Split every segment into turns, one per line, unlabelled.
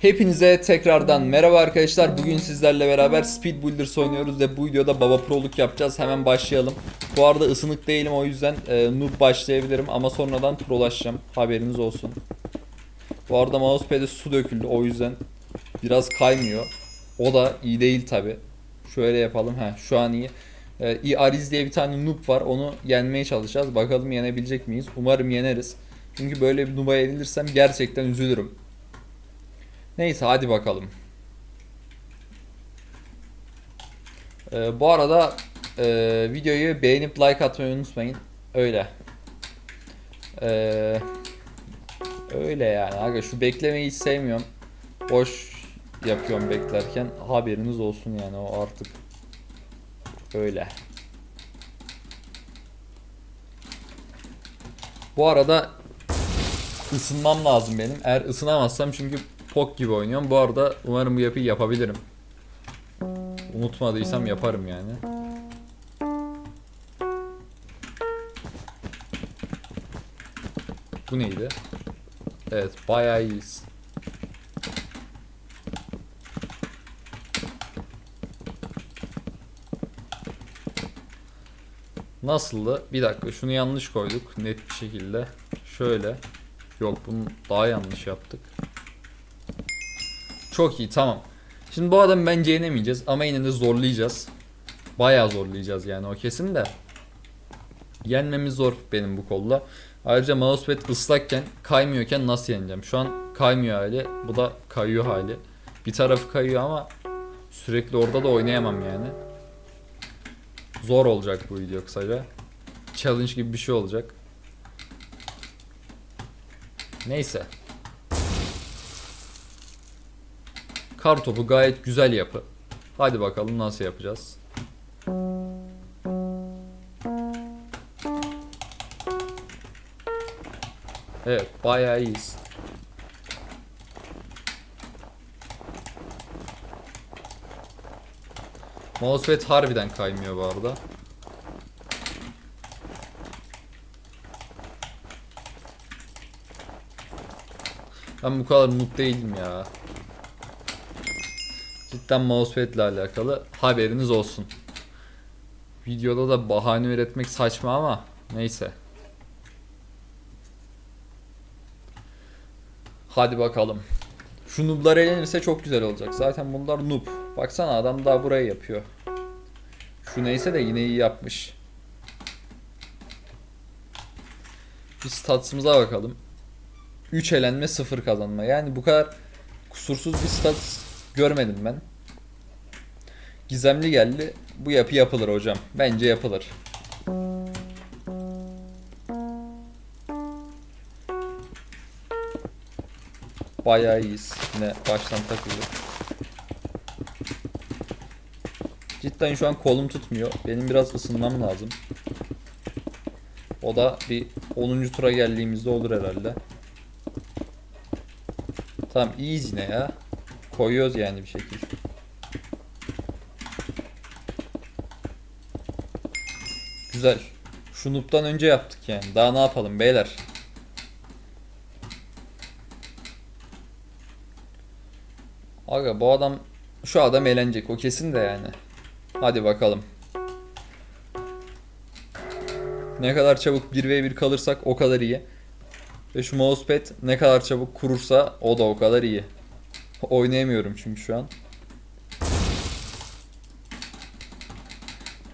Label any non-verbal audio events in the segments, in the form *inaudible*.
Hepinize tekrardan merhaba arkadaşlar. Bugün sizlerle beraber Speed Builders oynuyoruz ve bu videoda baba proluk yapacağız. Hemen başlayalım. Bu arada ısınık değilim o yüzden e, noob başlayabilirim ama sonradan prolaşacağım. Haberiniz olsun. Bu arada mousepad'e su döküldü o yüzden biraz kaymıyor. O da iyi değil tabi. Şöyle yapalım. ha şu an iyi. E, Ariz diye bir tane noob var. Onu yenmeye çalışacağız. Bakalım yenebilecek miyiz? Umarım yeneriz. Çünkü böyle bir noob'a yenilirsem gerçekten üzülürüm. Neyse hadi bakalım. Ee, bu arada e, videoyu beğenip like atmayı unutmayın. Öyle. Ee, öyle yani. Aga şu beklemeyi hiç sevmiyorum. Boş yapıyorum beklerken. Haberiniz olsun yani o artık. Öyle. Bu arada ısınmam lazım benim. Eğer ısınamazsam çünkü pok gibi oynuyorum. Bu arada umarım bu yapıyı yapabilirim. Unutmadıysam yaparım yani. Bu neydi? Evet bayağı iyiyiz. Nasıldı? Bir dakika şunu yanlış koyduk net bir şekilde. Şöyle. Yok bunu daha yanlış yaptık. Çok iyi tamam. Şimdi bu adamı bence yenemeyeceğiz ama yine de zorlayacağız. Bayağı zorlayacağız yani o kesin de. Yenmemiz zor benim bu kolla. Ayrıca mousepad ıslakken kaymıyorken nasıl yeneceğim? Şu an kaymıyor hali. Bu da kayıyor hali. Bir tarafı kayıyor ama sürekli orada da oynayamam yani. Zor olacak bu video kısaca. Challenge gibi bir şey olacak. Neyse. Kar topu gayet güzel yapı. Hadi bakalım nasıl yapacağız. Evet bayağı iyiyiz. Mousepad harbiden kaymıyor bu arada. Ben bu kadar noob değilim ya. Cidden mousepad ile alakalı haberiniz olsun. Videoda da bahane üretmek saçma ama neyse. Hadi bakalım. Şu nooblar elenirse çok güzel olacak. Zaten bunlar noob. Baksana adam daha burayı yapıyor. Şu neyse de yine iyi yapmış. Bir statsımıza bakalım. 3 elenme 0 kazanma. Yani bu kadar kusursuz bir stat görmedim ben. Gizemli geldi. Bu yapı yapılır hocam. Bence yapılır. Bayağı iyiyiz. Yine baştan takıldık. Cidden şu an kolum tutmuyor. Benim biraz ısınmam lazım. O da bir 10. tura geldiğimizde olur herhalde. Tamam iyiyiz yine ya. Koyuyoruz yani bir şekilde. Güzel. Şu noob'dan önce yaptık yani. Daha ne yapalım beyler? Aga bu adam şu adam eğlenecek o kesin de yani. Hadi bakalım. Ne kadar çabuk 1v1 kalırsak o kadar iyi. Ve şu mousepad ne kadar çabuk kurursa o da o kadar iyi. Oynayamıyorum çünkü şu an.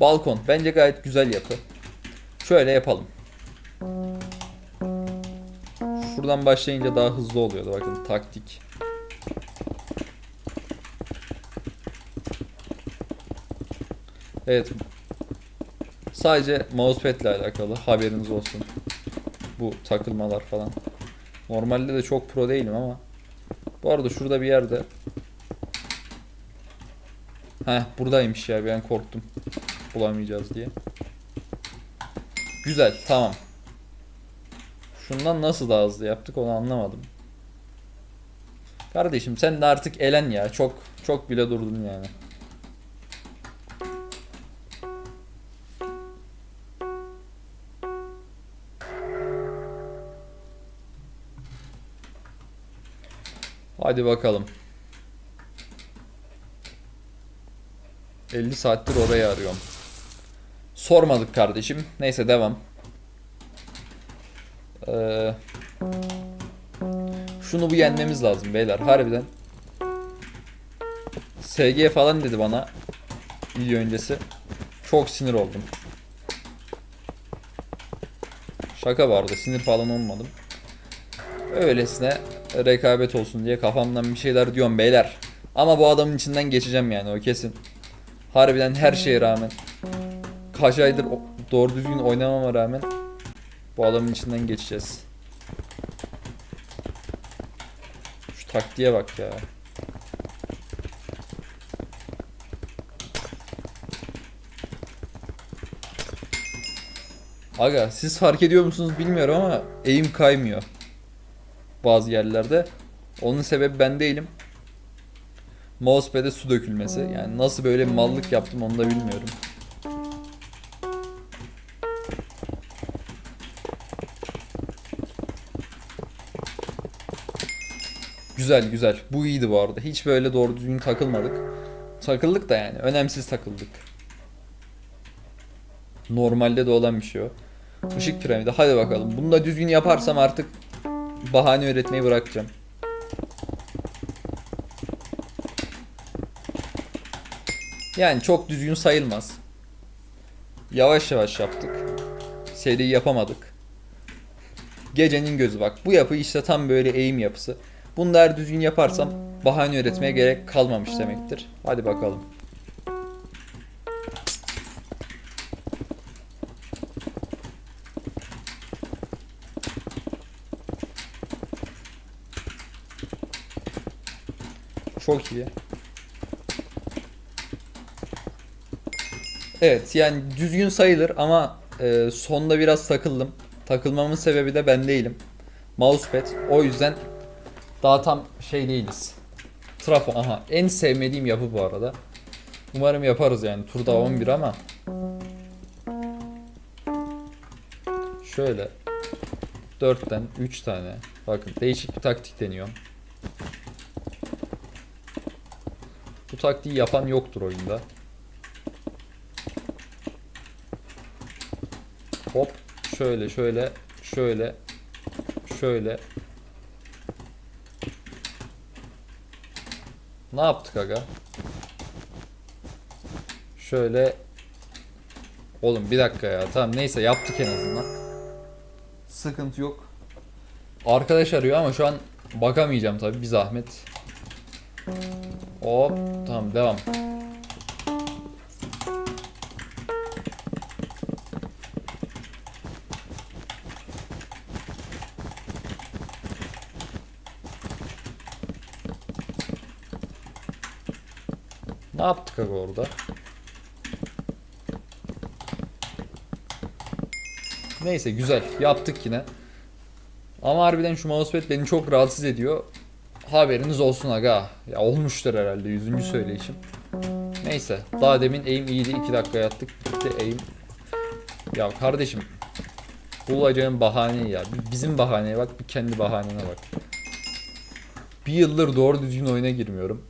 Balkon bence gayet güzel yapı. Şöyle yapalım. Şuradan başlayınca daha hızlı oluyordu bakın taktik. Evet. Sadece mousepad ile alakalı haberiniz olsun. Bu takılmalar falan. Normalde de çok pro değilim ama. Bu arada şurada bir yerde. Heh buradaymış ya ben korktum. Bulamayacağız diye. Güzel tamam. Şundan nasıl daha hızlı yaptık onu anlamadım. Kardeşim sen de artık elen ya. Çok çok bile durdun yani. Hadi bakalım. 50 saattir orayı arıyorum. Sormadık kardeşim. Neyse devam. Ee, şunu bu yenmemiz lazım beyler. Harbiden. SG falan dedi bana. Video öncesi. Çok sinir oldum. Şaka vardı. Sinir falan olmadım. Öylesine rekabet olsun diye kafamdan bir şeyler diyorum beyler. Ama bu adamın içinden geçeceğim yani o kesin. Harbiden her şeye rağmen. Kaç aydır doğru düzgün oynamama rağmen bu adamın içinden geçeceğiz. Şu taktiğe bak ya. Aga siz fark ediyor musunuz bilmiyorum ama eğim kaymıyor. Bazı yerlerde. Onun sebebi ben değilim. Mousepad'e su dökülmesi. Yani nasıl böyle mallık yaptım onu da bilmiyorum. Güzel güzel. Bu iyiydi bu arada. Hiç böyle doğru düzgün takılmadık. Takıldık da yani. Önemsiz takıldık. Normalde de olan bir şey o. Işık piramidi. Hadi bakalım. Bunu da düzgün yaparsam artık bahane üretmeyi bırakacağım. Yani çok düzgün sayılmaz. Yavaş yavaş yaptık. Seri yapamadık. Gecenin gözü bak. Bu yapı işte tam böyle eğim yapısı. Bunu da eğer düzgün yaparsam bahane üretmeye gerek kalmamış demektir. Hadi bakalım. Çok iyi. Evet yani düzgün sayılır ama e, sonda biraz takıldım. Takılmamın sebebi de ben değilim. Mousepad. O yüzden daha tam şey değiliz. Trafo aha en sevmediğim yapı bu arada. Umarım yaparız yani turda 11 ama. Şöyle 4'ten 3 tane. Bakın değişik bir taktik deniyorum. Bu taktiği yapan yoktur oyunda. Hop şöyle şöyle şöyle şöyle Ne yaptık aga? Şöyle Oğlum bir dakika ya. Tamam neyse yaptık en azından. Sıkıntı yok. Arkadaş arıyor ama şu an bakamayacağım tabi bir zahmet. Hop tamam devam. Ne yaptık abi orada? Neyse güzel yaptık yine. Ama harbiden şu mousepad beni çok rahatsız ediyor. Haberiniz olsun aga. Ya olmuştur herhalde 100. söyleyişim. Neyse daha demin aim iyiydi 2 dakika yattık bitti aim. Ya kardeşim bulacağın bahane ya. Bizim bahaneye bak bir kendi bahanene bak. Bir yıldır doğru düzgün oyuna girmiyorum.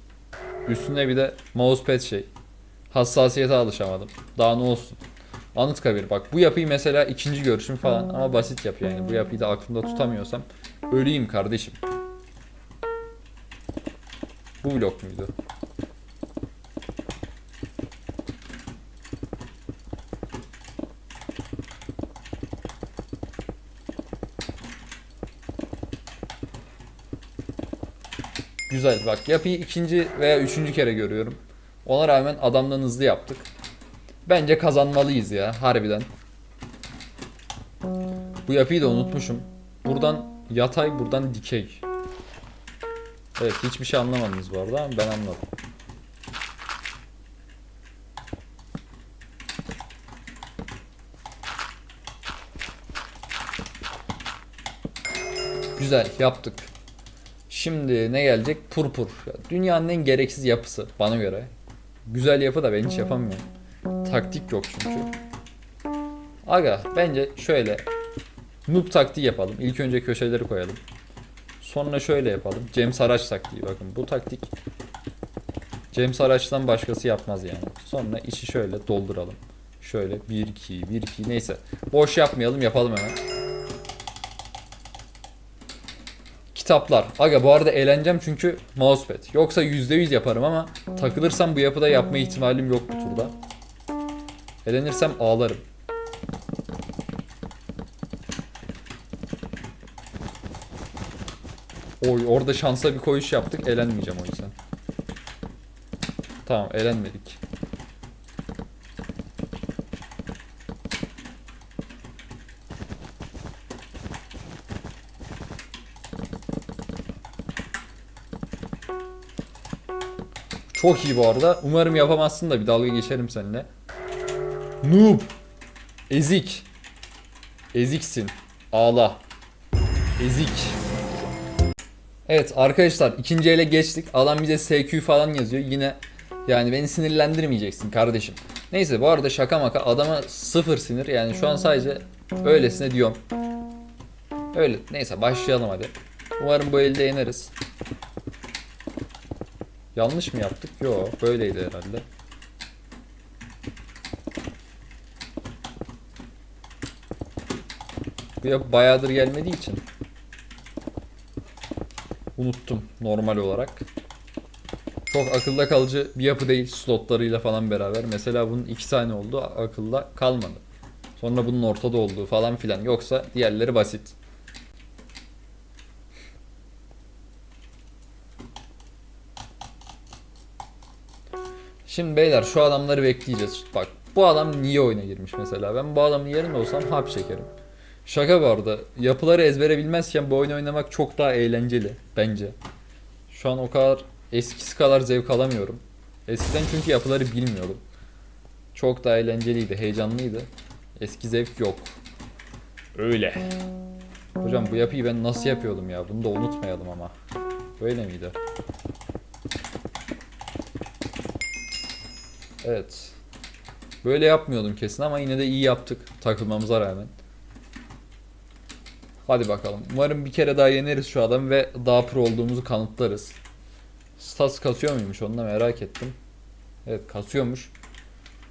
Üstüne bir de mousepad şey. Hassasiyete alışamadım. Daha ne olsun. Anıtkabir bak bu yapıyı mesela ikinci görüşüm falan ama basit yapı yani. Bu yapıyı da aklımda tutamıyorsam öleyim kardeşim. Bu blok muydu? Güzel bak yapıyı ikinci veya üçüncü kere görüyorum. Ona rağmen adamdan hızlı yaptık. Bence kazanmalıyız ya harbiden. Bu yapıyı da unutmuşum. Buradan yatay buradan dikey. Evet hiçbir şey anlamadınız bu arada ben anladım. Güzel yaptık. Şimdi ne gelecek? Purpur. Ya, Dünyanın en gereksiz yapısı bana göre. Güzel yapı da ben hiç yapamıyorum. Taktik yok çünkü. Aga bence şöyle noob taktiği yapalım. İlk önce köşeleri koyalım. Sonra şöyle yapalım. Cem Saraç taktiği bakın. Bu taktik Cem Saraç'tan başkası yapmaz yani. Sonra işi şöyle dolduralım. Şöyle 1 2 1 2 neyse. Boş yapmayalım, yapalım hemen. Kitaplar. Aga bu arada eğleneceğim çünkü mousepad. Yoksa %100 yaparım ama takılırsam bu yapıda yapma ihtimalim yok bu turda. Eğlenirsem ağlarım. Oy orada şansa bir koyuş yaptık. Eğlenmeyeceğim o yüzden. Tamam eğlenmedik. Çok iyi bu arada. Umarım yapamazsın da bir dalga geçerim seninle. Noob. Ezik. Eziksin. Ağla. Ezik. Evet arkadaşlar ikinci ele geçtik. Adam bize SQ falan yazıyor. Yine yani beni sinirlendirmeyeceksin kardeşim. Neyse bu arada şaka maka adama sıfır sinir. Yani şu an sadece öylesine diyorum. Öyle. Neyse başlayalım hadi. Umarım bu elde yeneriz. Yanlış mı yaptık? Yo böyleydi herhalde. Bu yapı bayağıdır gelmediği için. Unuttum normal olarak. Çok akılda kalıcı bir yapı değil slotlarıyla falan beraber. Mesela bunun iki tane oldu akılda kalmadı. Sonra bunun ortada olduğu falan filan. Yoksa diğerleri basit. Şimdi beyler şu adamları bekleyeceğiz. Bak bu adam niye oyuna girmiş mesela? Ben bu adamın yerinde olsam hap çekerim. Şaka bu arada. Yapıları ezbere bilmezken bu oyunu oynamak çok daha eğlenceli bence. Şu an o kadar eskisi kadar zevk alamıyorum. Eskiden çünkü yapıları bilmiyordum. Çok daha eğlenceliydi, heyecanlıydı. Eski zevk yok. Öyle. Hocam bu yapıyı ben nasıl yapıyordum ya? Bunu da unutmayalım ama. Böyle miydi? Evet. Böyle yapmıyordum kesin ama yine de iyi yaptık takılmamıza rağmen. Hadi bakalım. Umarım bir kere daha yeneriz şu adamı ve daha pro olduğumuzu kanıtlarız. Stats kasıyor muymuş onu da merak ettim. Evet kasıyormuş.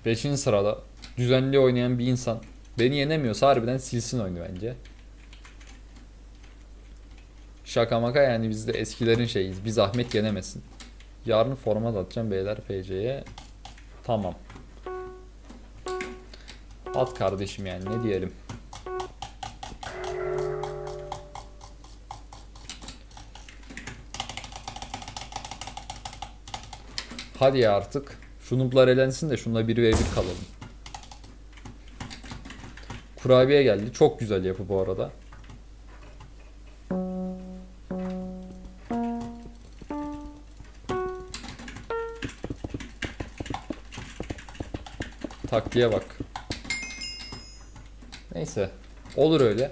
5. sırada düzenli oynayan bir insan beni yenemiyorsa harbiden silsin oyunu bence. Şaka maka yani biz de eskilerin şeyiz. Bir zahmet yenemesin. Yarın format atacağım beyler PC'ye. Tamam. At kardeşim yani ne diyelim. Hadi ya artık. Şu noob'lar elensin de şunla 1 ve 1 kalalım. Kurabiye geldi. Çok güzel yapı bu arada. Taktiğe bak. Neyse. Olur öyle.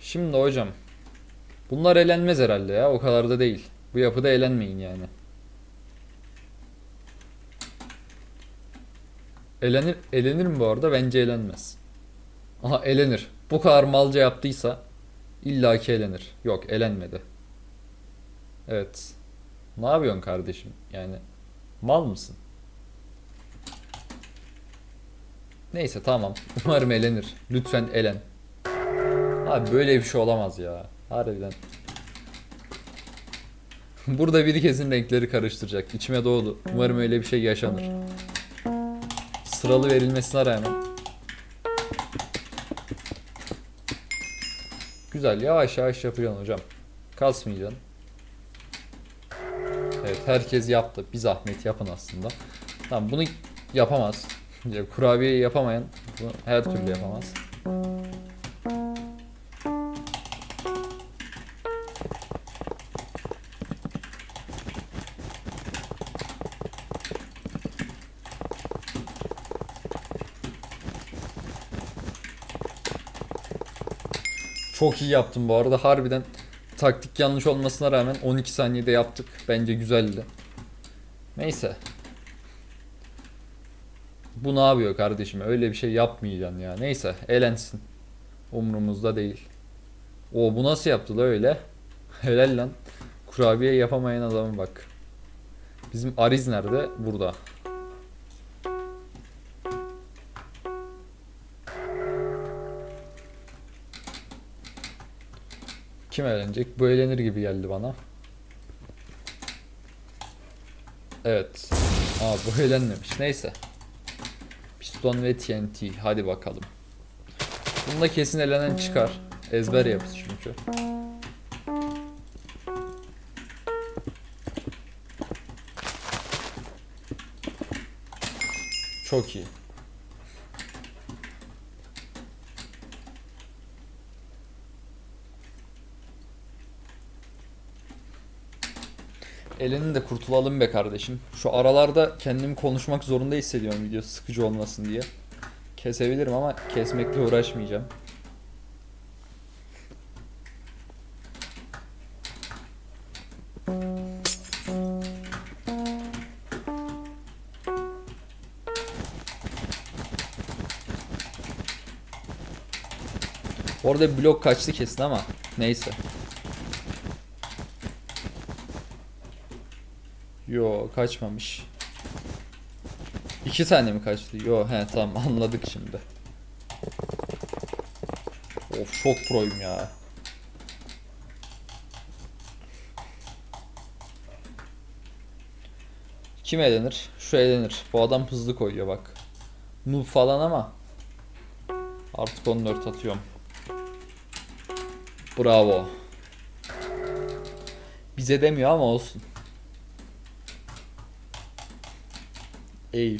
Şimdi hocam. Bunlar elenmez herhalde ya. O kadar da değil. Bu yapıda elenmeyin yani. Elenir, elenir mi bu arada? Bence elenmez. Aha elenir. Bu kadar malca yaptıysa illaki elenir. Yok elenmedi. Evet. Ne yapıyorsun kardeşim? Yani mal mısın? Neyse tamam. *laughs* Umarım elenir. Lütfen elen. Abi böyle bir şey olamaz ya. Harbiden. *laughs* Burada biri kesin renkleri karıştıracak. İçime doğdu. Umarım öyle bir şey yaşanır. Sıralı verilmesine rağmen. Güzel yavaş yavaş yapacaksın hocam. Kasmayacaksın. Evet herkes yaptı. Bir zahmet yapın aslında. Tamam bunu yapamaz. *laughs* Ya, Kurabiye yapamayan bunu her türlü yapamaz. Çok iyi yaptım bu arada. Harbiden taktik yanlış olmasına rağmen 12 saniyede yaptık. Bence güzeldi. Neyse. Bu ne yapıyor kardeşim? Öyle bir şey yapmayacaksın ya. Neyse, elensin. Umrumuzda değil. O bu nasıl yaptı da öyle? *laughs* Helal lan. Kurabiye yapamayan adama bak. Bizim Ariz nerede? Burada. Kim eğlenecek? Bu eğlenir gibi geldi bana. Evet. Aa bu eğlenmemiş. Neyse. Piston ve TNT. Hadi bakalım. Bunda kesin elenen çıkar. Ezber yapısı çünkü. Çok iyi. Elinin de kurtulalım be kardeşim. Şu aralarda kendimi konuşmak zorunda hissediyorum video sıkıcı olmasın diye. Kesebilirim ama kesmekle uğraşmayacağım. Orada blok kaçtı kesin ama neyse. Yo kaçmamış. İki tane mi kaçtı? Yo he tamam *laughs* anladık şimdi. Of çok proyum ya. Kim eğlenir? Şu eğlenir. Bu adam hızlı koyuyor bak. Noob falan ama artık 14 atıyorum. Bravo. Bize demiyor ama olsun. Ey.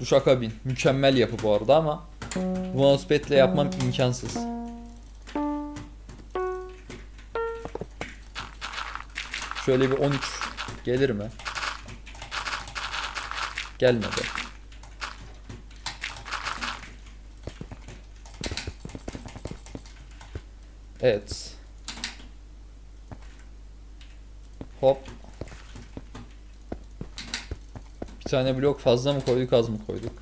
Bu şaka bin. Mükemmel yapı bu arada ama Mousepad'le yapmam imkansız. Şöyle bir 13 gelir mi? Gelmedi. Evet. Hop. Bir tane blok fazla mı koyduk az mı koyduk?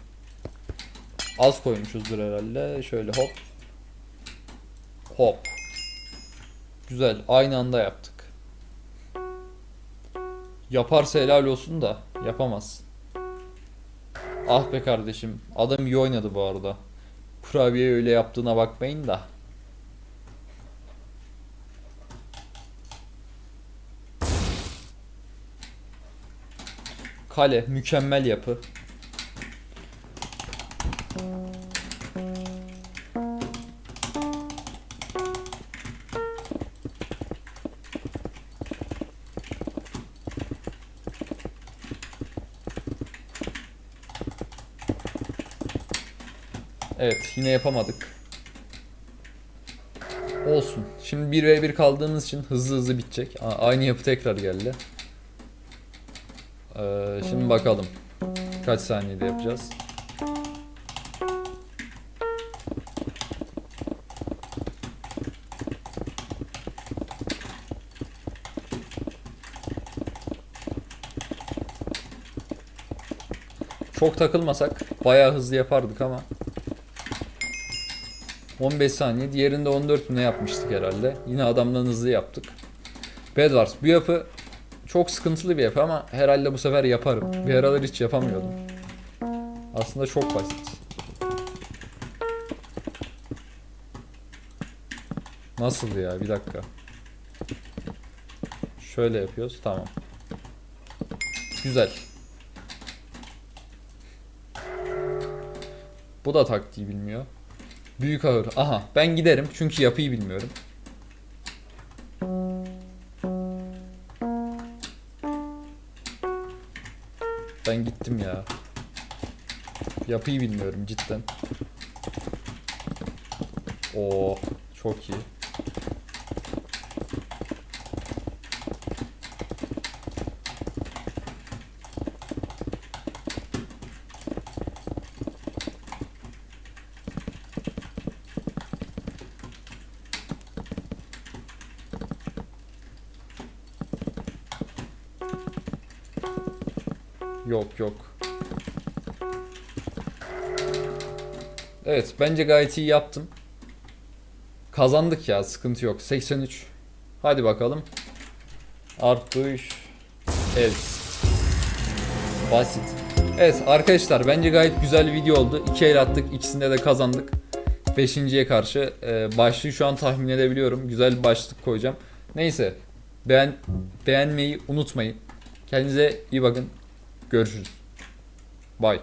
Az koymuşuzdur herhalde. Şöyle hop. Hop. Güzel. Aynı anda yaptık. Yaparsa helal olsun da yapamaz. Ah be kardeşim. Adam iyi oynadı bu arada. Kurabiye öyle yaptığına bakmayın da. Kale mükemmel yapı. Evet yine yapamadık. Olsun. Şimdi 1v1 kaldığımız için hızlı hızlı bitecek. Aynı yapı tekrar geldi. Ee, şimdi bakalım. Kaç saniyede yapacağız? Çok takılmasak bayağı hızlı yapardık ama 15 saniye. Diğerinde 14 ne yapmıştık herhalde. Yine adamdan hızlı yaptık. Bedwars bu yapı çok sıkıntılı bir yapı ama herhalde bu sefer yaparım. Bir aralar hiç yapamıyordum. Aslında çok basit. Nasıl ya? Bir dakika. Şöyle yapıyoruz. Tamam. Güzel. Bu da taktiği bilmiyor. Büyük ağır. Aha ben giderim çünkü yapıyı bilmiyorum. Ben gittim ya. Yapıyı bilmiyorum cidden. Oo çok iyi. Yok yok. Evet bence gayet iyi yaptım. Kazandık ya sıkıntı yok. 83. Hadi bakalım. Artış. Evet. Basit. Evet arkadaşlar bence gayet güzel bir video oldu. İki el attık ikisinde de kazandık. Beşinciye karşı e, başlığı şu an tahmin edebiliyorum. Güzel bir başlık koyacağım. Neyse beğen, beğenmeyi unutmayın. Kendinize iyi bakın. Görüşürüz. Bye.